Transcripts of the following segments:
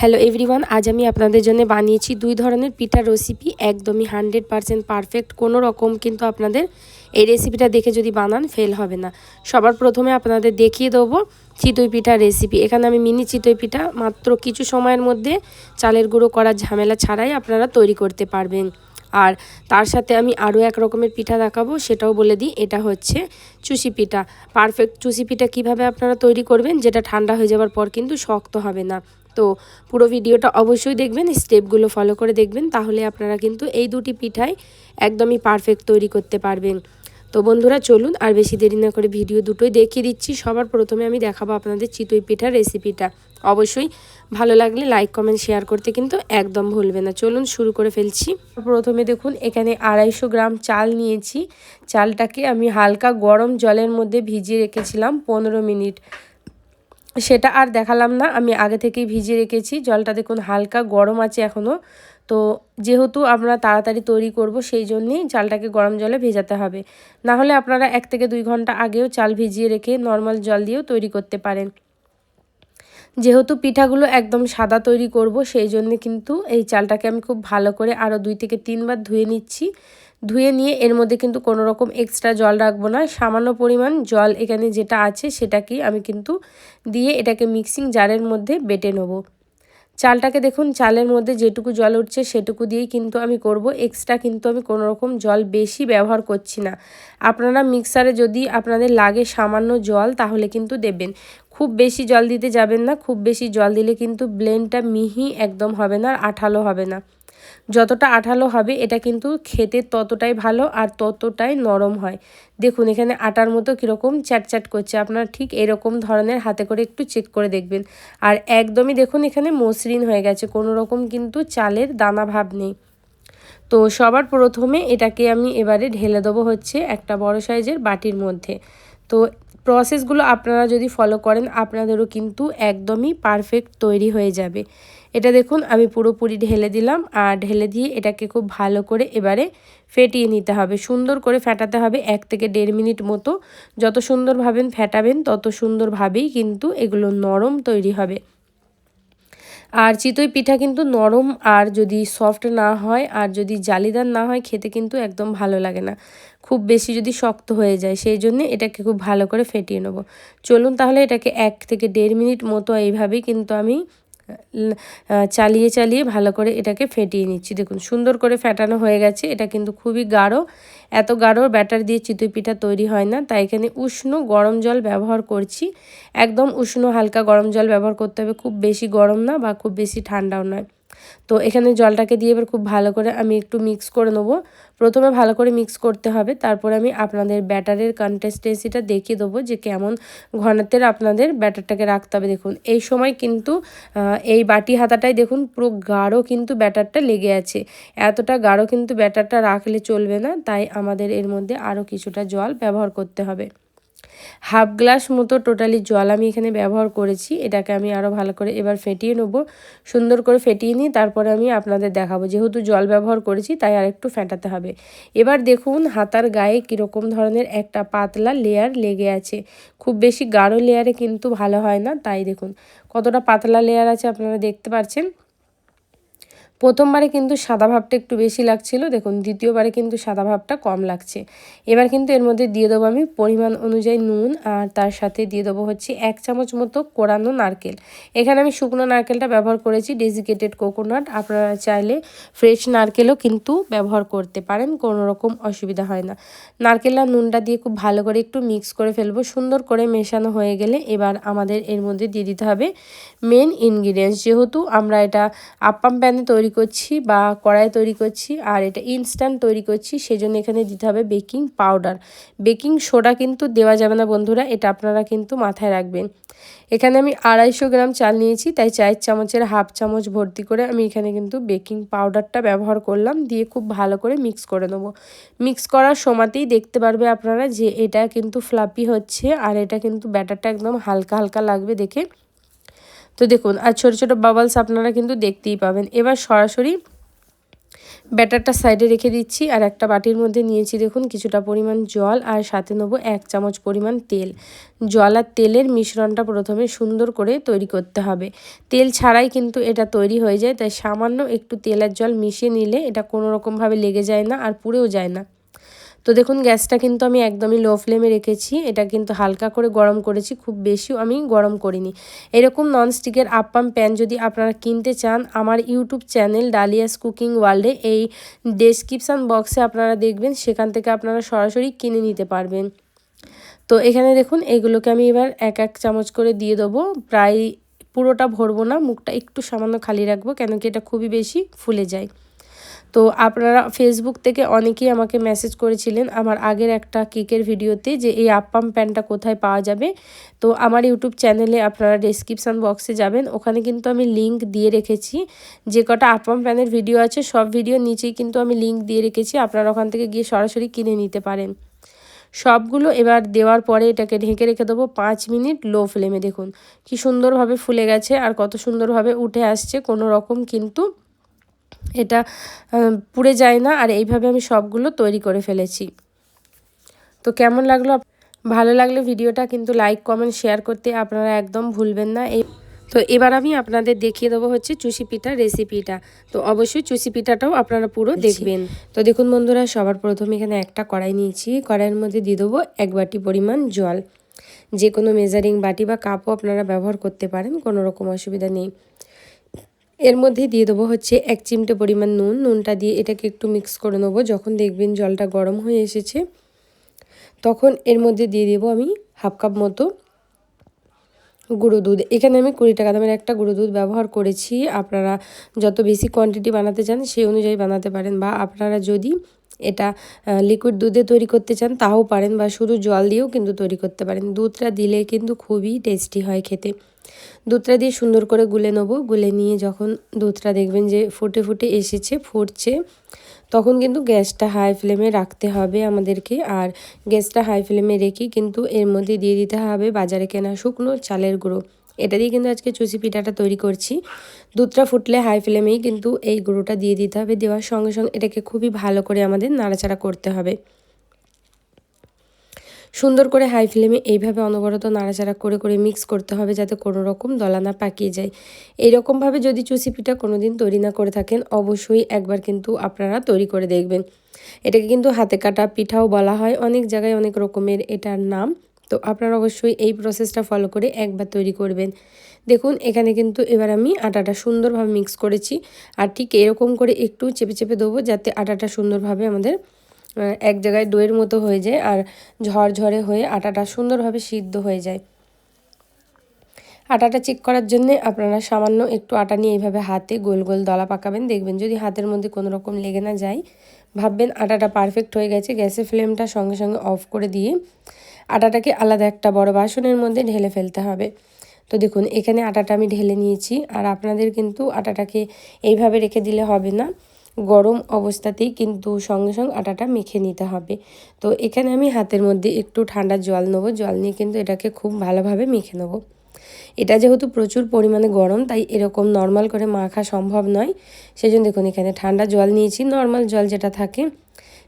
Hello everyone আজ আমি আপনাদের জন্য বানিয়েছি দুই ধরনের পিঠার রেসিপি একদমই হান্ড্রেড পারসেন্ট পারফেক্ট কোনো রকম কিন্তু আপনাদের এই রেসিপিটা দেখে যদি বানান ফেল হবে না। সবার প্রথমে আপনাদের দেখিয়ে দেবো চিতই পিঠার রেসিপি এখানে আমি মিনি চিতই পিঠা, মাত্র কিছু সময়ের মধ্যে চালের গুঁড়ো করার ঝামেলা ছাড়াই আপনারা তৈরি করতে পারবেন। আর তার সাথে আমি আরও এক রকমের পিঠা দেখাবো, সেটাও বলে দিই। এটা হচ্ছে চুষি পিঠা। পারফেক্ট চুষি পিঠা কীভাবে আপনারা তৈরি করবেন, যেটা ঠান্ডা হয়ে যাওয়ার পর কিন্তু শক্ত হবে না। তো পুরো ভিডিওটা অবশ্যই দেখবেন স্টেপগুলো ফলো করে দেখবেন, তাহলে আপনারা কিন্তু এই দুটি পিঠাই একদমই পারফেক্ট তৈরি করতে পারবেন। তো বন্ধুরা, চলুন আর বেশি দেরি না করে ভিডিও দুটোই দেখিয়ে দিচ্ছি। সবার প্রথমে আমি দেখাবো আপনাদের চিতই পিঠার রেসিপিটা অবশ্যই ভালো লাগলে লাইক কমেন্ট শেয়ার করতে কিন্তু একদম ভুলবে না। চলুন শুরু করে ফেলছি। প্রথমে দেখুন, এখানে আড়াইশো গ্রাম চাল নিয়েছি। চালটাকে আমি হালকা গরম জলের মধ্যে ভিজিয়ে রেখেছিলাম পনেরো মিনিট। সেটা আর দেখালাম না। আমি আগে থেকেই ভিজিয়ে রেখেছি। জলটা দেখুন হালকা গরম আছে এখনও তো যেহেতু আমরা তাড়াতাড়ি তৈরি করব, সেই জন্যেই চালটাকে গরম জলে ভেজাতে হবে। না হলে আপনারা এক থেকে দুই ঘণ্টা আগেও চাল ভিজিয়ে রেখে নর্মাল জল দিয়েও তৈরি করতে পারেন। যেহেতু পিঠাগুলো একদম সাদা তৈরি করব, সেই জন্য কিন্তু এই চালটাকে আমি খুব ভালো করে আরও দুই থেকে তিনবার ধুয়ে নিচ্ছি। ধুয়ে নিয়ে এর মধ্যে কিন্তু কোনো রকম এক্সট্রা জল রাখব না। সামান্য পরিমাণ জল এখানে যেটা আছে সেটাকেই আমি কিন্তু দিয়ে এটাকে মিক্সিং জারের মধ্যে বেটে নেব। চালটাকে দেখুন, চালের মধ্যে যেটুকু জল উঠছে সেটুকু দিয়েই কিন্তু আমি করব। এক্সট্রা কিন্তু আমি কোনো রকম জল বেশি ব্যবহার করছি না। আপনারা মিক্সারে যদি আপনাদের লাগে সামান্য জল, তাহলে কিন্তু দেবেন। খুব বেশি জল দিতে যাবেন না, খুব বেশি জল দিলে কিন্তু ব্লেন্ডটা মিহি একদম হবে না আর আঠালো হবে না। যতটা আঠালো হবে, এটা কিন্তু খেতে ততটাই ভালো আর ততটাই নরম হয়। দেখুন, এখানে আটার মতো কীরকম চ্যাটচ্যাট করছে। আপনারা ঠিক এরকম ধরনের হাতে করে একটু চেক করে দেখবেন। আর একদমই দেখুন, এখানে মসৃণ হয়ে গেছে। কোনো রকম কিন্তু চালের দানা ভাব নেই। তো সবার প্রথমে এটাকে আমি এবারে ঢেলে দেবো হচ্ছে একটা বড় সাইজের বাটির মধ্যে। তো প্রসেসগুলো আপনারা যদি ফলো করেন, আপনাদেরও কিন্তু একদমই পারফেক্ট তৈরি হয়ে যাবে। এটা দেখুন, আমি পুরোপুরি ঢেলে দিলাম আর ঢেলে দিয়ে এটাকে খুব ভালো করে এবারে ফেটিয়ে নিতে হবে। সুন্দর করে ফেটাতে হবে এক থেকে দেড় মিনিট মতো। যত সুন্দরভাবে ফেটাবেন, তত সুন্দরভাবেই কিন্তু এগুলো নরম তৈরি হবে। আর চিতই পিঠা কিন্তু নরম আর যদি সফট না হয় আর যদি জালিদার না হয়, খেতে কিন্তু একদম ভালো লাগে না। খুব বেশি যদি শক্ত হয়ে যায়, সেই জন্য এটাকে খুব ভালো করে ফেটিয়ে নেব। চলুন তাহলে এটাকে এক থেকে দেড় মিনিট মতো এইভাবেই কিন্তু আমি চালিয়ে চালিয়ে ভালো করে এটাকে ফেটিয়ে নিচ্ছি। দেখুন, সুন্দর করে ফেটানো হয়ে গেছে। এটা কিন্তু খুবই গাঢ়। এত গাঢ় ব্যাটার দিয়ে চিতই পিঠা তৈরি হয় না, তাই এখানে উষ্ণ গরম জল ব্যবহার করছি। একদম উষ্ণ, হালকা গরম জল ব্যবহার করতে হবে। খুব বেশি গরম না বা খুব বেশি ঠান্ডাও নয়। তো এখানে জলটাকে দিয়ে এবার খুব ভালো করে আমি একটু মিক্স করে নেব। প্রথমে ভালো করে মিক্স করতে হবে, তারপর আমি আপনাদের ব্যাটারের কনসিস্টেন্সিটা দেখিয়ে দেবো যে কেমন ঘনত্বের আপনাদের ব্যাটারটাকে রাখতে হবে। দেখুন, এই সময় কিন্তু এই বাটি হাতাটাই দেখুন, পুরো গাঢ় কিন্তু ব্যাটারটা লেগে আছে। এতটা গাঢ় কিন্তু ব্যাটারটা রাখলে চলবে না, তাই আমাদের এর মধ্যে আরও কিছুটা জল ব্যবহার করতে হবে। হাফ গ্লাস মতো টোটালি জল আমি এখানে ব্যবহার করেছি। এটাকে আমি আরও ভালো করে এবার ফেটিয়ে নেব। সুন্দর করে ফেটিয়ে নিই তারপরে আমি আপনাদের দেখাবো। যেহেতু জল ব্যবহার করেছি, তাই আর একটু ফেটাতে হবে। এবার দেখুন হাতার গায়ে কীরকম ধরনের একটা পাতলা লেয়ার লেগে আছে। খুব বেশি গাঢ় লেয়ারে কিন্তু ভালো হয় না। তাই দেখুন কতটা পাতলা লেয়ার আছে আপনারা দেখতে পাচ্ছেন। প্রথমবারে কিন্তু সাদা ভাবটা একটু বেশি লাগছিল, দেখুন দ্বিতীয়বারে কিন্তু সাদা ভাবটা কম লাগছে। এবার কিন্তু এর মধ্যে দিয়ে দেবো আমি পরিমাণ অনুযায়ী নুন, আর তার সাথে দিয়ে দেবো হচ্ছে এক চামচ মতো কোরানো নারকেল। এখানে আমি শুকনো নারকেলটা ব্যবহার করেছি, ডেজিকেটেড কোকোনাট, আপনারা চাইলে ফ্রেশ নারকেলও কিন্তু ব্যবহার করতে পারেন, কোনো রকম অসুবিধা হয় না। নারকেল আর নুনটা দিয়ে খুব ভালো করে একটু মিক্স করে ফেলব, সুন্দর করে মেশানো হয়ে গেলে এবার আমাদের এর মধ্যে দিয়ে দিতে হবে মেন ইনগ্রিডিয়েন্টস। যেহেতু আমরা এটা আপ্পাম প্যানে তৈরি তৈরি করছি বা কড়াই তৈরি করছি আর এটা ইনস্ট্যান্ট তৈরি করছি, সেজন্য এখানে দিতে হবে বেকিং পাউডার বেকিং সোডা কিন্তু দেওয়া যাবে না বন্ধুরা, এটা আপনারা কিন্তু মাথায় রাখবেন। এখানে আমি আড়াইশো গ্রাম চাল নিয়েছি, তাই চায়ের চামচের হাফ চামচ ভর্তি করে আমি এখানে কিন্তু বেকিং পাউডারটা ব্যবহার করলাম, দিয়ে খুব ভালো করে মিক্স করে নেব। মিক্স করার সময়তেই দেখতে পারবে আপনারা যে এটা কিন্তু ফ্লাপি হচ্ছে, আর এটা কিন্তু ব্যাটারটা একদম হালকা হালকা লাগবে দেখে। তো দেখুন, আর ছোটো ছোটো বাবলস আপনারা কিন্তু দেখতেই পাবেন। এবার সরাসরি ব্যাটারটা সাইডে রেখে দিচ্ছি, আর একটা বাটির মধ্যে নিয়েছি দেখুন, কিছুটা পরিমাণ জল, আর সাথে নেব এক চামচ পরিমাণ তেল। জল আর তেলের মিশ্রণটা প্রথমে সুন্দর করে তৈরি করতে হবে। তেল ছাড়াই কিন্তু এটা তৈরি হয়ে যায়, তাই সামান্য একটু তেল আর জল মিশিয়ে নিলে এটা কোনো রকমভাবে লেগে যায় না আর পুড়েও যায় না। তো দেখুন, গ্যাসটা কিন্তু আমি একদমই লো ফ্লেমে রেখেছি। এটা কিন্তু হালকা করে গরম করেছি, খুব বেশিও আমি গরম করিনি। এরকম ননস্টিকের আপ্পাম প্যান যদি আপনারা কিনতে চান, আমার ইউটিউব চ্যানেল ডালিয়াস কুকিং ওয়ার্ল্ডে এই ডেসক্রিপশান বক্সে আপনারা দেখবেন, সেখান থেকে আপনারা সরাসরি কিনে নিতে পারবেন। তো এখানে দেখুন এইগুলোকে আমি এবার এক এক চামচ করে দিয়ে দেবো। প্রায় পুরোটা ভরবো না, মুখটা একটু সামান্য খালি রাখব, কেন কি এটা খুবই বেশি ফুলে যায়। তো আপনারা ফেসবুক থেকে অনেকেই আমাকে মেসেজ করেছিলেন আমার আগের একটা কেকের ভিডিওতে যে এই আপ্পাম প্যানটা কোথায় পাওয়া যাবে। তো আমার ইউটিউব চ্যানেলে আপনারা ডিসক্রিপশান বক্সে যাবেন, ওখানে কিন্তু আমি লিঙ্ক দিয়ে রেখেছি। যে কটা আপ্পাম প্যানের ভিডিও আছে, সব ভিডিও নিচেই কিন্তু আমি লিঙ্ক দিয়ে রেখেছি, আপনারা ওখান থেকে গিয়ে সরাসরি কিনে নিতে পারেন। সবগুলো এবার দেওয়ার পরে এটাকে ঢেকে রেখে দেবো পাঁচ মিনিট লো ফ্লেমে দেখুন, কি সুন্দরভাবে ফুলে গেছে আর কত সুন্দরভাবে উঠে আসছে, কোনো রকম কিন্তু এটা পুড়ে যায় না আর এইভাবে আমি সবগুলো তৈরি করে ফেলেছি। তো কেমন লাগল? ভালো লাগলে ভিডিওটা কিন্তু লাইক কমেন্ট শেয়ার করতে আপনারা একদম ভুলবেন না। এই তো এবার আমি আপনাদের দেখিয়ে দেবো হচ্ছে চুষি পিঠার রেসিপিটা তো অবশ্যই চুষি পিঠাটাও আপনারা পুরো দেখবেন। তো দেখুন বন্ধুরা সবার প্রথমে এখানে একটা কড়াই নিয়েছি। কড়াইয়ের মধ্যে দিয়ে দেবো এক বাটি পরিমাণ জল। যে কোনো মেজারিং বাটি বা কাপও আপনারা ব্যবহার করতে পারেন কোনো রকম অসুবিধা নেই। এর মধ্যে দিয়ে দেবো হচ্ছে এক চিমটে পরিমাণ নুন। নুনটা দিয়ে এটাকে একটু মিক্স করে নেব। যখন দেখবেন জলটা গরম হয়ে এসেছে, তখন এর মধ্যে দিয়ে দেবো আমি হাফ কাপ মতো গুঁড়ো দুধ। এখানে আমি কুড়ি টাকা দামের একটা গুঁড়ো দুধ ব্যবহার করেছি। আপনারা যত বেশি কোয়ান্টিটি বানাতে চান, সেই অনুযায়ী বানাতে পারেন। বা আপনারা যদি এটা লিকুইড দুধে তৈরি করতে চান, তাও পারেন বা শুধু জল দিয়েও কিন্তু তৈরি করতে পারেন। দুধটা দিলে কিন্তু খুবই টেস্টি হয় খেতে। দুধটা দিয়ে সুন্দর করে গুলে নেব। গুলে নিয়ে যখন দুধটা দেখবেন যে ফুটে ফুটে এসেছে, ফুটছে, তখন কিন্তু গ্যাসটা হাই ফ্লেমে রাখতে হবে আমাদেরকে। আর গ্যাসটা হাই ফ্লেমে রেখে কিন্তু এর মধ্যে দিয়ে দিতে হবে বাজারে কেনা শুকনো চালের গুঁড়ো। এটা দিয়ে কিন্তু আজকে চুষি পিঠাটা তৈরি করছি। দুধটা ফুটলে হাই ফ্লেমেই কিন্তু এই গুঁড়োটা দিয়ে দিতে হবে। দেওয়ার সঙ্গে সঙ্গে এটাকে খুবই ভালো করে আমাদের নাড়াচাড়া করতে হবে। সুন্দর করে হাই ফ্লেমে এইভাবে অনবরত নাড়াচাড়া করে করে মিক্স করতে হবে যাতে কোনো রকম দলা না পাকিয়ে যায়। এইরকমভাবে যদি চুষি পিঠা কোনো দিন তৈরি না করে থাকেন, অবশ্যই একবার কিন্তু আপনারা তৈরি করে দেখবেন। এটাকে কিন্তু হাতে কাটা পিঠাও বলা হয়। অনেক জায়গায় অনেক রকমের এটার নাম। তো আপনারা অবশ্যই এই প্রসেসটা ফলো করে একবার তৈরি করবেন। দেখুন, এখানে কিন্তু এবার আমি আটাটা সুন্দরভাবে মিক্স করেছি। আর ঠিক এরকম করে একটু চেপে চেপে দেবো যাতে আটাটা সুন্দরভাবে আমাদের এক জায়গায় দইয়ের মতো হয়ে যায় আর ঝরঝরে হয়ে আটাটা সুন্দরভাবে সিদ্ধ হয়ে যায়। আটাটা চেক করার জন্যে আপনারা সামান্য একটু আটা নিয়ে এইভাবে হাতে গোল গোল দলা পাকাবেন। দেখবেন যদি হাতের মধ্যে কোনো রকম লেগে না যায়, ভাববেন আটাটা পারফেক্ট হয়ে গেছে, গ্যাসের ফ্লেমটা সঙ্গে সঙ্গে অফ করে দিয়ে আটাটাকে আলাদা একটা বড় বাসনের মধ্যে ঢেলে ফেলতে হবে। তো দেখুন, এখানে আটাটা আমি ঢেলে নিয়েছি, আর আপনাদের কিন্তু আটাটাকে এইভাবে রেখে দিলে হবে না। গরম অবস্থাতেই কিন্তু সঙ্গে সঙ্গে আটাটা মেখে নিতে হবে। তো এখানে আমি হাতের মধ্যে একটু ঠান্ডা জল নেব, জল নিয়ে কিন্তু এটাকে খুব ভালোভাবে মেখে নেব। এটা যেহেতু প্রচুর পরিমাণে গরম, তাই এরকম নর্মাল করে মাখা সম্ভব নয়। সেজন্য দেখুন, এখানে ঠান্ডা জল নিয়েছি, নর্মাল জল যেটা থাকে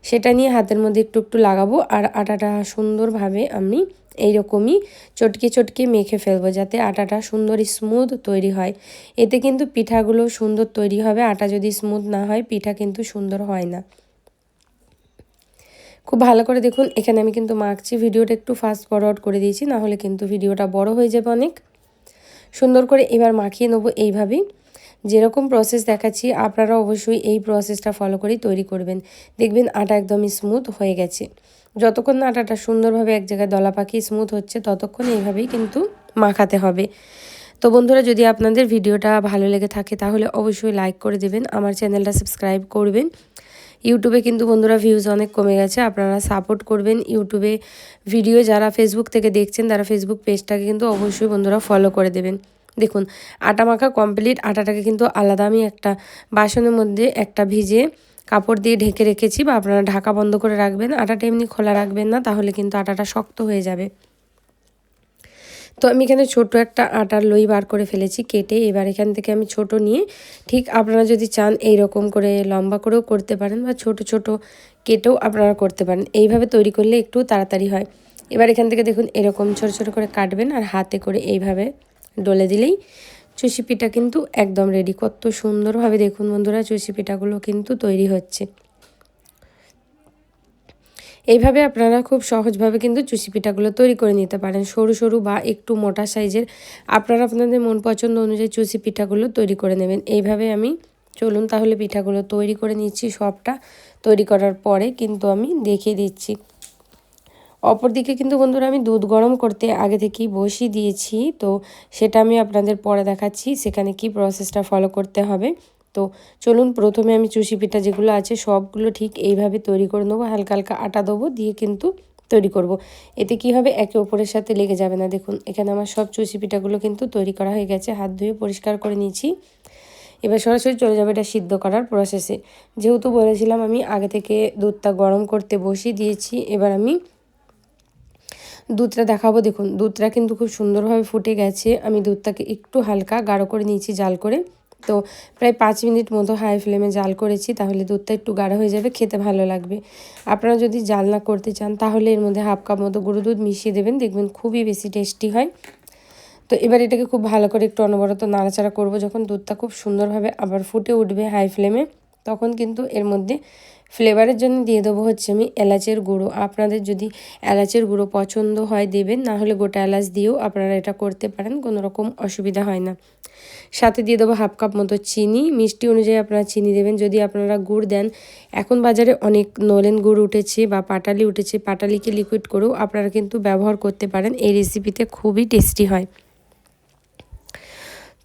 সেটা নিয়ে হাতের মধ্যে একটু একটু লাগাবো আর আটাটা সুন্দরভাবে আমি এইরকমই চটকে চটকে মেখে ফেলব যাতে আটাটা সুন্দর স্মুথ তৈরি হয়। এতে কিন্তু পিঠাগুলো সুন্দর তৈরি হবে, আটা যদি স্মুথ না হয় পিঠা কিন্তু সুন্দর হয় না। খুব ভালো করে দেখুন, এখানে আমি কিন্তু মাখছি, ভিডিওটা একটু ফাস্ট ফরওয়ার্ড করে দিয়েছি, না হলে কিন্তু ভিডিওটা বড় হয়ে যাবে অনেক। সুন্দর করে এবার মাখিয়ে নেব এইভাবেই। যেরকম প্রসেস দেখাচ্ছি, আপনারা অবশ্যই এই প্রসেসটা ফলো করেই তৈরি করবেন। দেখবেন আটা একদমই স্মুথ হয়ে গেছে। যতক্ষণ না আটাটা সুন্দরভাবে এক জায়গায় দলা পাখি স্মুথ হচ্ছে, ততক্ষণ এইভাবেই কিন্তু মাখাতে হবে। তো বন্ধুরা, যদি আপনাদের ভিডিওটা ভালো লেগে থাকে, তাহলে অবশ্যই লাইক করে দেবেন, আমার চ্যানেলটা সাবস্ক্রাইব করবেন। ইউটিউবে কিন্তু বন্ধুরা ভিউজ অনেক কমে গেছে, আপনারা সাপোর্ট করবেন ইউটিউবে ভিডিও যারা ফেসবুক থেকে দেখছেন, তারা ফেসবুক পেজটাকে কিন্তু অবশ্যই বন্ধুরা ফলো করে দেবেন। দেখুন, আটা মাখা কমপ্লিট আটাটাকে কিন্তু আলাদা আমি একটা বাসনের মধ্যে একটা ভিজে কাপড় দিয়ে ঢেকে রেখেছি বা আপনারা ঢাকা বন্ধ করে রাখবেন, আটাটা এমনি খোলা রাখবেন না, তাহলে কিন্তু আটাটা শক্ত হয়ে যাবে। তো আমি এখানে ছোট একটা আটার লই বার করে ফেলেছি কেটে, এবার এখান থেকে আমি ছোট নিয়ে ঠিক আপনারা যদি চান এই রকম করে লম্বা করেও করতে পারেন বা ছোট ছোট কেটেও আপনারা করতে পারেন, এইভাবে তৈরি করলে একটু তাড়াতাড়ি হয়। এবার এখান থেকে দেখুন এরকম ছোট ছোট করে কাটবেন আর হাতে করে এইভাবে ডলে দিলেই চুষি পিঠা কিন্তু একদম রেডি কত সুন্দরভাবে দেখুন বন্ধুরা চুষি পিঠাগুলো কিন্তু তৈরি হচ্ছে। এইভাবে আপনারা খুব সহজভাবে কিন্তু চুষি পিঠাগুলো তৈরি করে নিতে পারেন। সরু সরু বা একটু মোটা সাইজের। আপনারা আপনাদের মন পছন্দ অনুযায়ী চুষি পিঠাগুলো তৈরি করে নেবেন। এইভাবে আমি চলুন তাহলে পিঠাগুলো তৈরি করে নিচ্ছি। সবটা তৈরি করার পরে কিন্তু আমি দেখিয়ে দিচ্ছি। অপরদিকে কিন্তু বন্ধুরা আমি দুধ গরম করতে আগে থেকেই বসিয়ে দিয়েছি। তো সেটা আমি আপনাদের পরে দেখাচ্ছি, সেখানে কি প্রসেসটা ফলো করতে হবে। তো চলুন প্রথমে আমি চুষি পিঠা যেগুলো আছে সবগুলো ঠিক এইভাবে তৈরি করে নেব, হালকা হালকা আটা দেবো দিয়ে কিন্তু তৈরি করব। এতে কি হবে? একে অপরের সাথে লেগে যাবে না। দেখুন, এখানে আমার সব চুষি পিঠাগুলো কিন্তু তৈরি করা হয়ে গেছে, হাত ধুয়ে পরিষ্কার করে নিয়েছি। এবার সরাসরি চলে যাবে এটা সিদ্ধ করার প্রসেসে যেহেতু বলেছিলাম আমি আগে থেকে দুধটা গরম করতে বসিয়ে দিয়েছি, এবার আমি দুধটা দেখাবো। দেখুন, দুধটা কিন্তু খুব সুন্দরভাবে ফুটে গেছে। আমি দুধটাকে একটু হালকা গাঢ় করে নিয়েছি জাল করে। তো প্রায় পাঁচ মিনিট মতো হাই ফ্লেমে জাল করেছি, তাহলে দুধটা একটু গাঢ় হয়ে যাবে, খেতে ভালো লাগবে। আপনারা যদি জাল না করতে চান, তাহলে এর মধ্যে হাফ কাপ মতো গুঁড়ো দুধ মিশিয়ে দেবেন। দেখবেন খুবই বেশি টেস্টি হয়। তো এবার এটাকে খুব ভালো করে একটু অনবরত নাড়াচাড়া করব, যখন দুধটা খুব সুন্দরভাবে আবার ফুটে উঠবে হাই ফ্লেমে তখন কিন্তু এর মধ্যে ফ্লেভারের জন্য দিয়ে দেবো হচ্ছে আমি এলাচের গুঁড়ো। আপনাদের যদি এলাচের গুঁড়ো পছন্দ হয় দেবেন, না হলে গোটা এলাচ দিয়েও আপনারা এটা করতে পারেন, কোনো রকম অসুবিধা হয় না। সাথে দিয়ে দেবো হাফ কাপ মতো চিনি। মিষ্টি অনুযায়ী আপনারা চিনি দেবেন। যদি আপনারা গুড় দেন, এখন বাজারে অনেক নলেন গুড় উঠেছে বা পাটালি উঠেছে, পাটালিকে লিকুইড করেও আপনারা কিন্তু ব্যবহার করতে পারেন। এই রেসিপিতে খুবই টেস্টি হয়।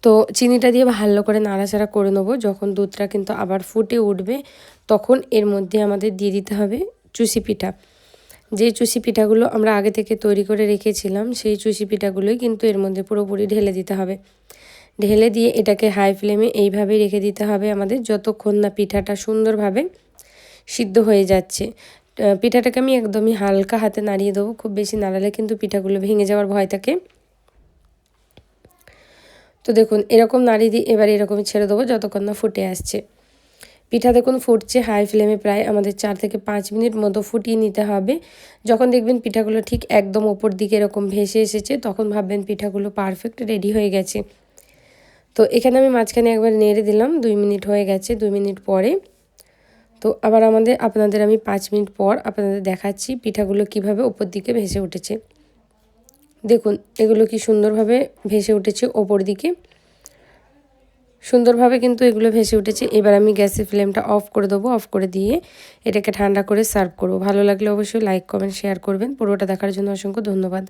তো চিনিটা দিয়ে ভালো করে নাড়াচাড়া করে নেব। যখন দুধটা কিন্তু আবার ফুটে উঠবে, তখন এর মধ্যে আমাদের দিয়ে দিতে হবে চুষি পিঠা। যে চুষি পিঠাগুলো আমরা আগে থেকে তৈরি করে রেখেছিলাম, সেই চুষি পিঠাগুলোই কিন্তু এর মধ্যে পুরোপুরি ঢেলে দিতে হবে। ঢেলে দিয়ে এটাকে হাই ফ্লেমে এইভাবে রেখে দিতে হবে আমাদের, যতক্ষণ না পিঠাটা সুন্দরভাবে সিদ্ধ হয়ে যাচ্ছে। পিঠাটাকে আমি একদমই হালকা হাতে নাড়িয়ে দেবো, খুব বেশি নাড়ালে কিন্তু পিঠাগুলো ভেঙে যাওয়ার ভয় থাকে। তো দেখুন, এরকম নাড়িয়ে দিয়ে এবার এরকমই ছেড়ে দেবো যতক্ষণ না ফুটে আসছে। পিঠা দেখুন ফুটছে হাই ফ্লেমে প্রায় আমাদের চার থেকে পাঁচ মিনিট মতো ফুটিয়ে নিতে হবে। যখন দেখবেন পিঠাগুলো ঠিক একদম ওপর দিকে এরকম ভেসে এসেছে, তখন ভাববেন পিঠাগুলো পারফেক্ট রেডি হয়ে গেছে। তো এখানে আমি মাঝখানে একবার নেড়ে দিলাম, দুই মিনিট হয়ে গেছে, দুই মিনিট পরে। তো আবার আমাদের, আপনাদের আমি পাঁচ মিনিট পর আপনাদের দেখাচ্ছি পিঠাগুলো কীভাবে ওপর দিকে ভেসে উঠেছে। দেখুন, এগুলো কি সুন্দরভাবে ভেসে উঠেছে ওপর দিকে? সুন্দরভাবে কিন্তু এগুলো ভেসে উঠেছে। এবার আমি গ্যাসের ফ্লেমটা অফ করে দেবো, অফ করে দিয়ে এটাকে ঠান্ডা করে সার্ভ করব। ভালো লাগলে অবশ্যই লাইক, কমেন্ট, শেয়ার করবেন। পুরোটা দেখার জন্য অসংখ্য ধন্যবাদ।